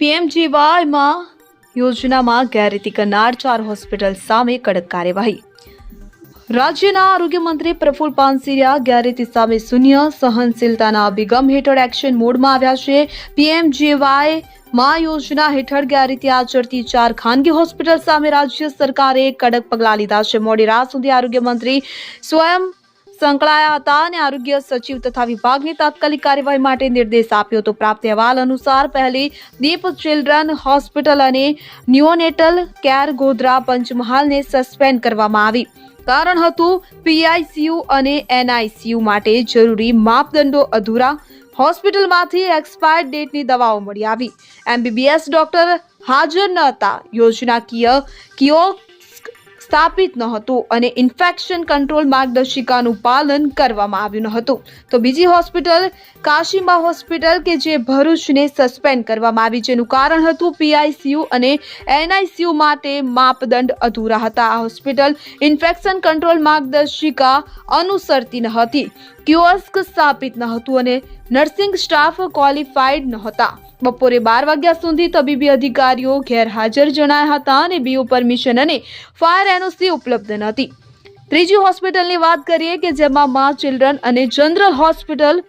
પીએમજીવાયમાં યોજનામાં ગેરરીતિ કરનાર ચાર હોસ્પિટલ સામે કડક કાર્યવાહી. રાજ્યના આરોગ્ય મંત્રી પ્રફુલ પાનસીરિયા ગેરરીતિ સામે શૂન્ય સહનશીલતાના અભિગમ હેઠળ એક્શન મોડમાં આવ્યા છે. પીએમજીવાયમાં યોજના હેઠળ ગેરરીતિ આચરતી ચાર ખાનગી હોસ્પિટલ સામે રાજ્ય સરકારે કડક પગલાં લીધા છે. મોડી રાત સુધી આરોગ્ય મંત્રી સ્વયં સંકળાયા હતા અને આરોગ્ય સચિવ તથા વિભાગની તાત્કાલિક કાર્યવાહી માટે નિર્દેશ આપ્યો હતો. પ્રાપ્ત અહેવાલ અનુસાર પહેલી Deep children hospital and neonatal care Godhra પંચમહાલને suspend કરવામાં આવી. કારણ હતું પીઆઈસીયુ અને એનઆઈસીયુ માટે જરૂરી માપદંડો અધૂરા. હોસ્પિટલમાંથી એક્સપાયર્ડ ડેટની દવાઓ મળી આવી. એમબીબીએસ ડોક્ટર હાજર ન હતા. યોજનાકીય કિયોસ્ક સ્થાપિત ન હતું અને ઇન્ફેક્શન કંટ્રોલ માર્ગદર્શિકાનું પાલન કરવામાં આવ્યું ન હતું. તો બીજી હોસ્પિટલ, કાશીમા હોસ્પિટલ કે જે ભરૂચને સસ્પેન્ડ કરવામાં આવી જેનું કારણ હતું પીઆઈસીયુ અને એનઆઈસીયુ માટે માપદંડ અધૂરા હતા. આ હોસ્પિટલ ઇન્ફેક્શન કંટ્રોલ માર્ગદર્શિકા અનુસરતી ન હતી, ક્યુઓસ્ક સ્થાપિત ન હતું અને નર્સિંગ સ્ટાફ ક્વોલિફાઈડ ન હતા. બપોરે બાર વાગ્યા સુધી તબીબી અધિકારીઓ ગેરહાજર જણાયા હતા અને બીઓ પરમિશન અને ફાયર એનઓસી ઉપલબ્ધ નહોતી. ત્રીજી હોસ્પિટલની વાત કરીએ કે જેમાં Maa children and general hospital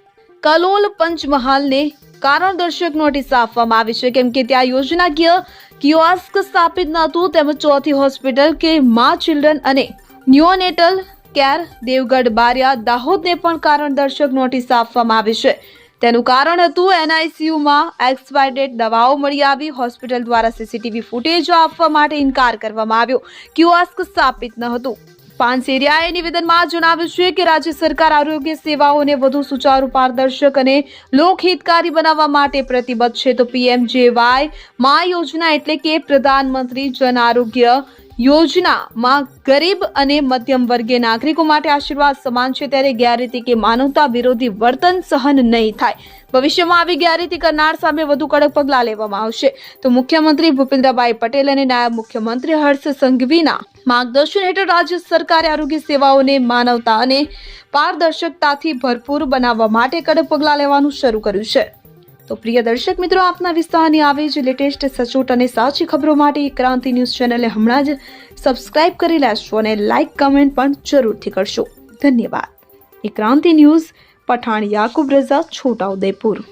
Kalol પંચમહાલને કારણદર્શક નોટિસ આપવામાં આવી છે. કેમ કે ત્યાં યોજનાકીય કિયોસ્ક સ્થાપિત ન હતું તેમજ ચોથી હોસ્પિટલ કે મા ચિલ્ડ્રન અને ન્યુઓનેટલ કેર દેવગઢ બારિયા દાહોદને પણ કારણદર્શક નોટિસ આપવામાં આવી છે. તેનું કારણ હતું એનઆઈસીયુમાં એક્સપાયર દવાઓ મળી આવી. હોસ્પિટલ દ્વારા સીસીટીવી ફૂટેજ આપવા માટે ઇનકાર કરવામાં આવ્યો. ક્યુઆસ્ક સ્થાપિત ન હતું. પાનસેરિયાએ નિવેદનમાં જણાવ્યું છે કે રાજ્ય સરકાર આરોગ્ય સેવાઓને વધુ સુચારુ પારદર્શક અને લોકહિતકારી બનાવવા માટે પ્રતિબદ્ધ છે. તો પીએમજેવાય મા યોજના એટલે કે પ્રધાનમંત્રી જન આરોગ્ય યોજનામાં ગરીબ અને મધ્યમ વર્ગીય નાગરિકો માટે આશીર્વાદ સમાન છે ત્યારે ગેરરીતિ કે માનવતા વિરોધી વર્તન સહન નહીં થાય. ભવિષ્યમાં આવી ગેરરીતિ કરનાર સામે વધુ કડક પગલાં લેવામાં આવશે. તો મુખ્યમંત્રી ભૂપેન્દ્રભાઈ પટેલ અને નાયબ મુખ્યમંત્રી હર્ષ સંઘવીના માર્ગદર્શન હેઠળ રાજ્ય સરકારે આરોગ્ય સેવાઓને માનવતા અને પારદર્શકતાથી ભરપૂર બનાવવા માટે કડક પગલાં લેવાનું શરૂ કર્યું છે. તો પ્રિય દર્શક મિત્રો, આપના વિસ્તારની આવે જ લેટેસ્ટ સચોટ અને સાચી ખબરો માટે ક્રાંતિ ન્યૂઝ ચેનલને હમણાં જ સબસ્ક્રાઇબ કરી લેશો અને લાઇક કમેન્ટ પણ જરૂરથી કરશો. ધન્યવાદ. એ ક્રાંતિ ન્યૂઝ, પઠાણ યાકુબ રઝા છોટાઉદેપુર